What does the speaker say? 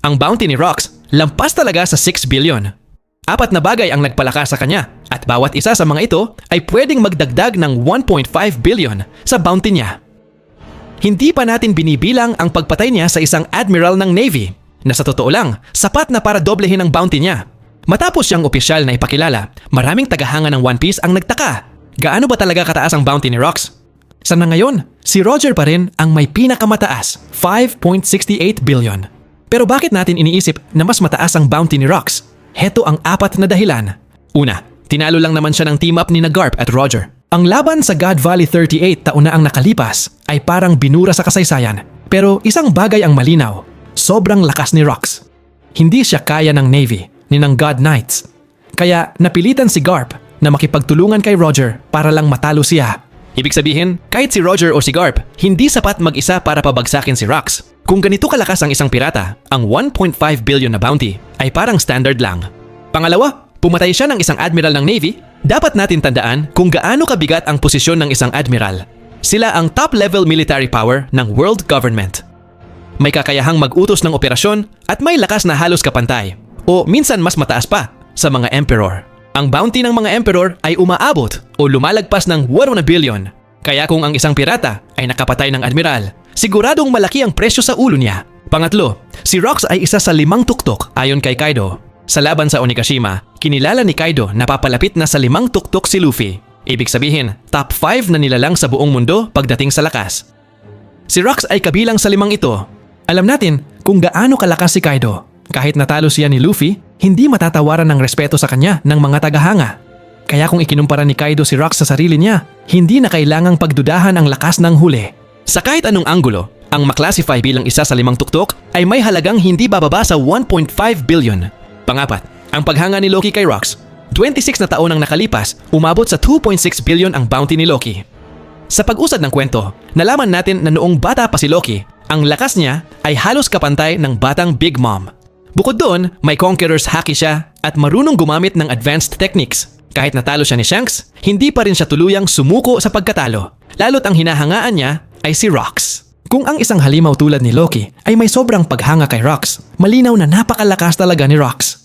Ang bounty ni Rox, lampas talaga sa 6 billion. Apat na bagay ang nagpalakas sa kanya at bawat isa sa mga ito ay pwedeng magdagdag ng 1.5 billion sa bounty niya. Hindi pa natin binibilang ang pagpatay niya sa isang admiral ng Navy na sa totoo lang, sapat na para doblehin ang bounty niya. Matapos siyang opisyal na ipakilala, maraming tagahanga ng One Piece ang nagtaka. Gaano ba talaga kataas ang bounty ni Rox? Sa na ngayon, si Roger pa rin ang may pinakamataas, 5.68 billion. Pero bakit natin iniisip na mas mataas ang bounty ni Rox? Heto ang apat na dahilan. Una, tinalo lang naman siya ng team up ni na Garp at Roger. Ang laban sa God Valley 38 taon na ang nakalipas ay parang binura sa kasaysayan. Pero isang bagay ang malinaw, sobrang lakas ni Rox. Hindi siya kaya ng Navy ni ng God Knights. Kaya napilitan si Garp na makipagtulungan kay Roger para lang matalo siya. Ibig sabihin, kahit si Roger o si Garp, hindi sapat mag-isa para pabagsakin si Rox. Kung ganito kalakas ang isang pirata, ang 1.5 billion na bounty ay parang standard lang. Pangalawa, pumatay siya ng isang admiral ng Navy, dapat natin tandaan kung gaano kabigat ang posisyon ng isang admiral. Sila ang top-level military power ng world government. May kakayahang mag-utos ng operasyon at may lakas na halos kapantay o minsan mas mataas pa sa mga emperor. Ang bounty ng mga emperor ay umaabot o lumalagpas ng 8 na billion. Kaya kung ang isang pirata ay nakapatay ng admiral, siguradong malaki ang presyo sa ulo niya. Pangatlo, si Rox ay isa sa limang tuktok ayon kay Kaido. Sa laban sa Onigashima, kinilala ni Kaido na papalapit na sa limang tuktok si Luffy. Ibig sabihin, top 5 na nilalang sa buong mundo pagdating sa lakas. Si Rox ay kabilang sa limang ito. Alam natin kung gaano kalakas si Kaido. Kahit natalo siya ni Luffy, hindi matatawaran ng respeto sa kanya ng mga tagahanga. Kaya kung ikinumpara ni Kaido si Rox sa sarili niya, hindi na kailangang pagdudahan ang lakas ng huli. Sa kahit anong anggulo, ang maklasify bilang isa sa limang tuktok ay may halagang hindi bababa sa 1.5 billion. Pangapat, ang paghanga ni Loki kay Rox. 26 na taon ang nakalipas, umabot sa 2.6 billion ang bounty ni Loki. Sa pag-usad ng kwento, nalaman natin na noong bata pa si Loki, ang lakas niya ay halos kapantay ng batang Big Mom. Bukod doon, may Conqueror's Haki siya at marunong gumamit ng advanced techniques. Kahit natalo siya ni Shanks, hindi pa rin siya tuluyang sumuko sa pagkatalo. Lalo't ang hinahangaan niya ay si Rox. Kung ang isang halimaw tulad ni Loki ay may sobrang paghanga kay Rox, malinaw na napakalakas talaga ni Rox.